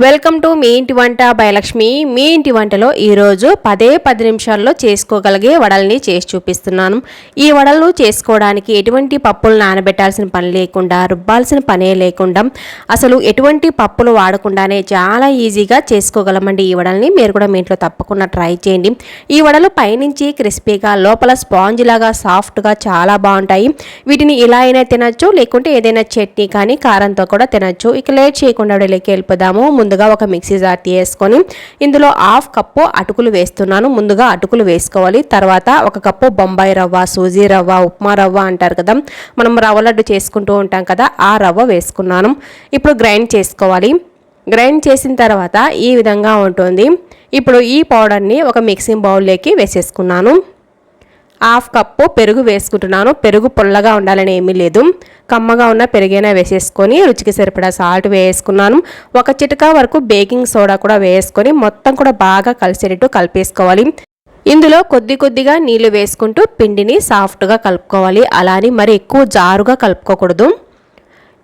Welcome to me ఇంటి వంట భయలక్ష్మి మీ ఇంటి వంటలో ఈరోజు పదే పది నిమిషాల్లో చేసుకోగలిగే వడల్ని చేసి చూపిస్తున్నాను. ఈ వడలు చేసుకోవడానికి ఎటువంటి పప్పులు నానబెట్టాల్సిన పని లేకుండా రుబ్బాల్సిన పనే లేకుండా అసలు ఎటువంటి పప్పులు వాడకుండానే చాలా ఈజీగా చేసుకోగలమండి ఈ వడల్ని. మీరు కూడా మీ ఇంట్లో తప్పకుండా ట్రై చేయండి. ఈ వడలు పైనుంచి క్రిస్పీగా లోపల స్పాంజ్ లాగా సాఫ్ట్గా చాలా బాగుంటాయి. వీటిని ఇలా అయినా తినచ్చు లేకుంటే ఏదైనా చట్నీ కానీ కారంతో కూడా తినచ్చు. ఇక లేట్ చేయకుండా వడలేకి వెళ్ళిపోదాము. ముందుగా ఒక మిక్సీ జార్ తీసుకొని ఇందులో హాఫ్ కప్పు అటుకులు వేస్తున్నాను. ముందుగా అటుకులు వేసుకోవాలి. తర్వాత ఒక కప్పు బొంబాయి రవ్వ సూజీ రవ్వ ఉప్మా రవ్వ అంటారు కదా. మనం రవ్వ లడ్డు చేసుకుంటూ ఉంటాం కదా ఆ రవ్వ వేసుకున్నాను. ఇప్పుడు గ్రైండ్ చేసుకోవాలి. గ్రైండ్ చేసిన తర్వాత ఈ విధంగా ఉంటుంది. ఇప్పుడు ఈ పౌడర్ని ఒక మిక్సింగ్ బౌల్లోకి వేసేసుకున్నాను. హాఫ్ కప్పు పెరుగు వేసుకుంటున్నాను. పెరుగు పొల్లగా ఉండాలని ఏమీ లేదు. కమ్మగా ఉన్న పెరుగైనా వేసేసుకొని రుచికి సరిపడా సాల్ట్ వేసుకున్నాను. ఒక చిటకా వరకు బేకింగ్ సోడా కూడా వేసుకొని మొత్తం కూడా బాగా కలిసేటట్టు కలిపేసుకోవాలి. ఇందులో కొద్ది కొద్దిగా నీళ్ళు వేసుకుంటూ పిండిని సాఫ్ట్గా కలుపుకోవాలి. అలాని మరి ఎక్కువ జారుగా కలుపుకోకూడదు.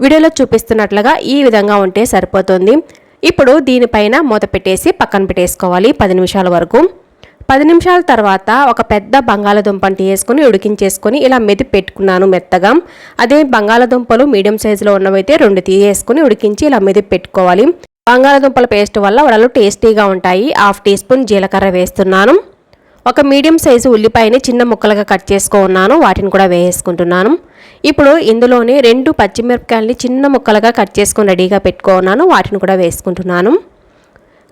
వీడియోలో చూపిస్తున్నట్లుగా ఈ విధంగా ఉంటే సరిపోతుంది. ఇప్పుడు దీనిపైన మూత పెట్టేసి పక్కన పెట్టేసుకోవాలి. పది నిమిషాల వరకు. పది నిమిషాల తర్వాత ఒక పెద్ద బంగాళదుంపని వేసుకుని ఉడికించేసుకొని ఇలా మెది పెట్టుకున్నాను మెత్తగా. అదే బంగాళదుంపలు మీడియం సైజులో ఉన్నవైతే రెండు తీసేసుకొని ఉడికించి ఇలా మెది పెట్టుకోవాలి. బంగాళదుంపల పేస్ట్ వల్ల వడలు టేస్టీగా ఉంటాయి. హాఫ్ టీ స్పూన్ జీలకర్ర వేస్తున్నాను. ఒక మీడియం సైజు ఉల్లిపాయని చిన్న ముక్కలుగా కట్ చేసుకున్నాను. వాటిని కూడా వేసుకుంటున్నాను ఇప్పుడు ఇందులోనే రెండు పచ్చిమిరపకాయలని చిన్న ముక్కలుగా కట్ చేసుకొని రెడీగా పెట్టుకున్నాను. వాటిని కూడా వేసుకుంటున్నాను.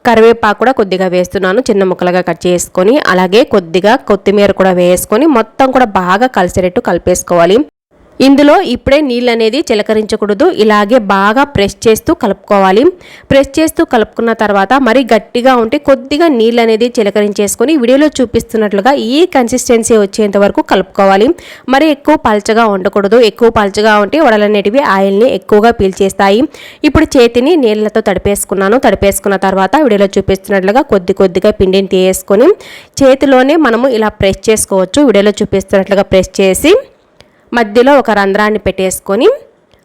కరివేపాకు కూడా కొద్దిగా వేస్తున్నాను చిన్న ముక్కలుగా కట్ చేసుకొని అలాగే కొద్దిగా కొత్తిమీర కూడా వేసుకొని మొత్తం కూడా బాగా కలిసేటట్టు కలిపేసుకోవాలి. ఇందులో ఇప్పుడే నీళ్ళు అనేది చిలకరించకూడదు. ఇలాగే బాగా ప్రెస్ చేస్తూ కలుపుకోవాలి. ప్రెస్ చేస్తూ కలుపుకున్న తర్వాత మరి గట్టిగా ఉంటే కొద్దిగా నీళ్ళు అనేది చిలకరించేసుకొని వీడియోలో చూపిస్తున్నట్లుగా ఈ కన్సిస్టెన్సీ వచ్చేంత వరకు కలుపుకోవాలి. మరి ఎక్కువ పల్చగా ఉండకూడదు. ఎక్కువ పల్చగా ఉంటే వడలనేటివి ఆయిల్ని ఎక్కువగా పీల్చేస్తాయి. ఇప్పుడు చేతిని నీళ్ళతో తడిపేసుకున్నాను. తడిపేసుకున్న తర్వాత వీడియోలో చూపిస్తున్నట్లుగా కొద్ది కొద్దిగా పిండిని తీయేసుకొని చేతిలోనే మనము ఇలా ప్రెస్ చేసుకోవచ్చు. వీడియోలో చూపిస్తున్నట్లుగా ప్రెస్ చేసి మధ్యలో ఒక రంధ్రాన్ని పెట్టేసుకొని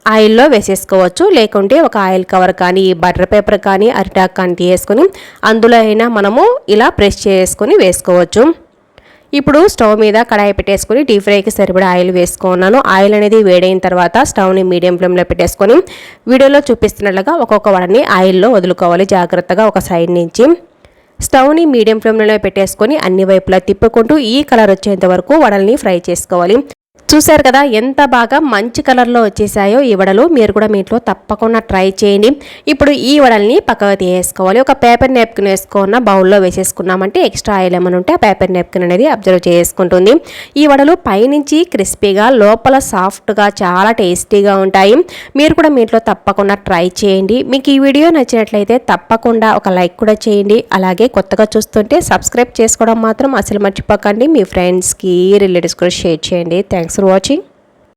ఆయిల్లో వేసేసుకోవచ్చు. లేకుంటే ఒక ఆయిల్ కవర్ కానీ బటర్ పేపర్ కానీ అరిటాక్ కానీ తీసుకొని అందులో అయినా మనము ఇలా ప్రెస్ చేసుకొని వేసుకోవచ్చు. ఇప్పుడు స్టవ్ మీద కడాయి పెట్టేసుకొని డీప్ ఫ్రైకి సరిపడా ఆయిల్ వేసుకున్నాను. ఆయిల్ అనేది వేడైన తర్వాత స్టవ్ని మీడియం ఫ్లేమ్లో పెట్టేసుకొని వీడియోలో చూపిస్తున్నట్లుగా ఒక్కొక్క వడని ఆయిల్లో వదులుకోవాలి జాగ్రత్తగా ఒక సైడ్ నుంచి. స్టవ్ని మీడియం ఫ్లేమ్లో పెట్టేసుకొని అన్ని వైపులా తిప్పుకుంటూ ఈ కలర్ వచ్చేంత వరకు వడల్ని ఫ్రై చేసుకోవాలి. చూసారు కదా ఎంత బాగా మంచి కలర్లో వచ్చేసాయో ఈ వడలు. మీరు కూడా మీ ఇంట్లో తప్పకుండా ట్రై చేయండి. ఇప్పుడు ఈ వడల్ని పక్కకు తీసేసుకోవాలి. ఒక పేపర్ నెప్కిన్ వేసుకున్న బౌల్లో వేసేసుకున్నామంటే ఎక్స్ట్రా ఆయిల్ ఏమైనా ఉంటే ఆ పేపర్ నెప్కిన్ అనేది అబ్జర్వ్ చేసుకుంటుంది. ఈ వడలు పైనుంచి క్రిస్పీగా లోపల సాఫ్ట్గా చాలా టేస్టీగా ఉంటాయి. మీరు కూడా మీ ఇంట్లో తప్పకుండా ట్రై చేయండి. మీకు ఈ వీడియో నచ్చినట్లయితే తప్పకుండా ఒక లైక్ కూడా చేయండి. అలాగే కొత్తగా చూస్తుంటే సబ్స్క్రైబ్ చేసుకోవడం మాత్రం అసలు మర్చిపోకండి. మీ ఫ్రెండ్స్కి రిలేటివ్స్ కూడా షేర్ చేయండి. Thanks for watching